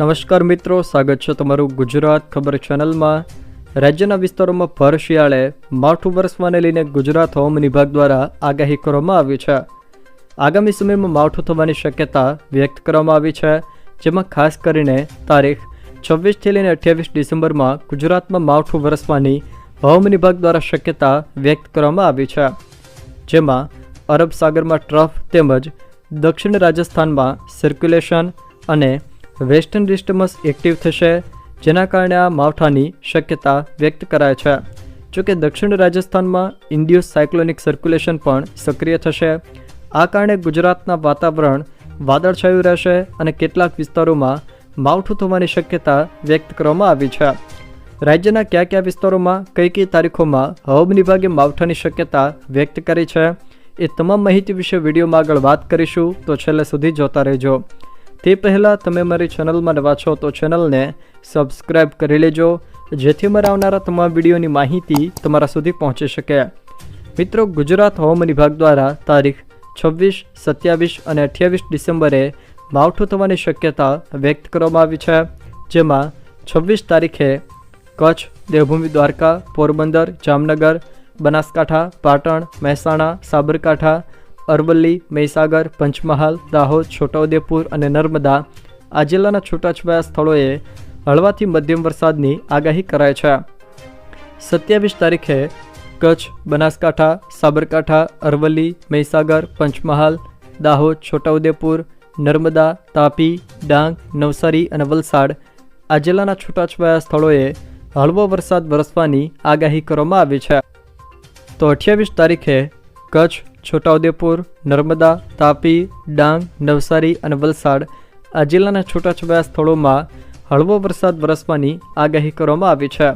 નમસ્કાર મિત્રો, સ્વાગત છે તમારું ગુજરાત ખબર ચેનલમાં. રાજ્યના વિસ્તારોમાં ભર શિયાળે માવઠું વરસવાને લઈને ગુજરાત હોમ વિભાગ દ્વારા આગાહી કરવામાં આવી છે. આગામી સમયમાં માવઠું થવાની શક્યતા વ્યક્ત કરવામાં આવી છે, જેમાં ખાસ કરીને તારીખ છવ્વીસથી લઈને અઠ્યાવીસ ડિસેમ્બરમાં ગુજરાતમાં માવઠું વરસવાની હવામાન વિભાગ દ્વારા શક્યતા વ્યક્ત કરવામાં આવી છે. જેમાં અરબ સાગરમાં ટ્રફ તેમજ દક્ષિણ રાજસ્થાનમાં સર્ક્યુલેશન અને વેસ્ટર્ન ડિસ્ટર્બન્સ એક્ટિવ થશે, જેના કારણે આ માવઠાની શક્યતા વ્યક્ત કરાય છે. જોકે દક્ષિણ રાજસ્થાનમાં ઇન્ડ્યુસ સાયક્લોનિક સર્ક્યુલેશન પણ સક્રિય થશે. આ કારણે ગુજરાતના વાતાવરણ વાદળછાયું રહેશે અને કેટલાક વિસ્તારોમાં માવઠું થવાની શક્યતા વ્યક્ત કરવામાં આવી છે. રાજ્યના કયા કયા વિસ્તારોમાં કઈ કઈ તારીખોમાં હવામાન વિભાગે માવઠાની શક્યતા વ્યક્ત કરી છે, એ તમામ માહિતી વિશે વિડીયોમાં આગળ વાત કરીશું. તો છેલ્લે સુધી જોતા રહેજો. તે પહેલાં તમે મારી ચેનલમાં નવા છો તો ચેનલને સબસ્ક્રાઈબ કરી લેજો, જેથી મારા આવનારા તમામ વિડીયોની માહિતી તમારા સુધી પહોંચી શકે. મિત્રો, ગુજરાત હવામાન વિભાગ દ્વારા તારીખ છવ્વીસ, સત્યાવીસ અને અઠ્યાવીસ ડિસેમ્બરે માવઠું થવાની શક્યતા વ્યક્ત કરવામાં આવી છે, જેમાં છવ્વીસ તારીખે કચ્છ, દેવભૂમિ, દ્વારકા, પોરબંદર, જામનગર, બનાસકાંઠા, પાટણ, મહેસાણા, સાબરકાંઠા અરવલ્લી, મહીસાગર, પંચમહાલ, દાહોદ, છોટાઉદેપુર અને નર્મદા આ જિલ્લાના છૂટાછવાયા સ્થળોએ હળવાથી મધ્યમ વરસાદની આગાહી કરાય છે. સત્યાવીસ તારીખે કચ્છ, બનાસકાંઠા, સાબરકાંઠા, અરવલ્લી, મહીસાગર, પંચમહાલ, દાહોદ, છોટાઉદેપુર, નર્મદા, તાપી, ડાંગ, નવસારી અને વલસાડ આ જિલ્લાના છૂટાછવાયા સ્થળોએ હળવો વરસાદ વરસવાની આગાહી કરવામાં આવી છે. તો અઠ્યાવીસ તારીખે કચ્છ છોટાઉદેપુર, નર્મદા, તાપી, ડાંગ, નવસારી અને વલસાડ આ જિલ્લાના છૂટાછવાયા સ્થળોમાં હળવો વરસાદ વરસવાની આગાહી કરવામાં આવી છે.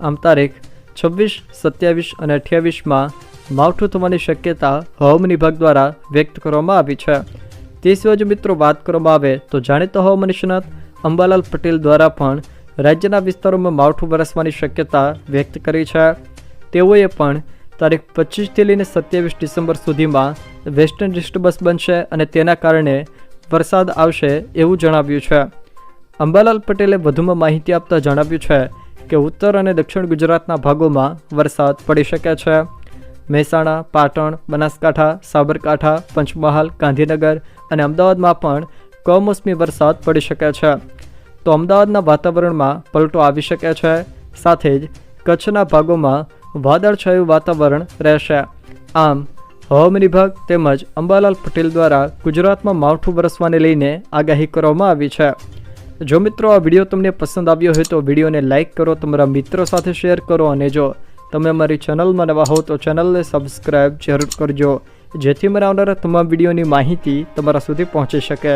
આમ તારીખ છવ્વીસ, સત્યાવીસ અને અઠ્યાવીસમાં માવઠું થવાની શક્યતા હવામાન વિભાગ દ્વારા વ્યક્ત કરવામાં આવી છે. તે સિવાય જો મિત્રો વાત કરવામાં આવે તો જાણીતા હવામાન નિષ્ણાત અંબાલાલ પટેલ દ્વારા પણ રાજ્યના વિસ્તારોમાં માવઠું વરસવાની શક્યતા વ્યક્ત કરી છે. તેઓએ પણ તારીખ પચીસથી લઈને સત્યાવીસ ડિસેમ્બર સુધીમાં વેસ્ટર્ન ડિસ્ટર્બન્સ બનશે અને તેના કારણે વરસાદ આવશે એવું જણાવ્યું છે. અંબાલાલ પટેલે વધુમાં માહિતી આપતા જણાવ્યું છે કે ઉત્તર અને દક્ષિણ ગુજરાતના ભાગોમાં વરસાદ પડી શકે છે. મહેસાણા, પાટણ, બનાસકાંઠા, સાબરકાંઠા, પંચમહાલ, ગાંધીનગર અને અમદાવાદમાં પણ કમોસમી વરસાદ પડી શકે છે. તો અમદાવાદના વાતાવરણમાં પલટો આવી શકે છે. સાથે જ કચ્છના ભાગોમાં વાદળછાયું વાતાવરણ રહેશે. આમ, હવામાન વિભાગ તેમજ અંબાલાલ પટેલ દ્વારા ગુજરાતમાં માવઠું વરસવાને લઈને આગાહી કરવામાં આવી છે. જો મિત્રો આ વીડિયો તમને પસંદ આવ્યો હોય તો વિડીયોને લાઇક કરો, તમારા મિત્રો સાથે શેર કરો અને જો તમે અમારી ચેનલમાં નવા હો તો ચેનલને સબસ્ક્રાઈબ જરૂર કરજો, જેથી મને આવનારા તમામ વિડીયોની માહિતી તમારા સુધી પહોંચી શકે.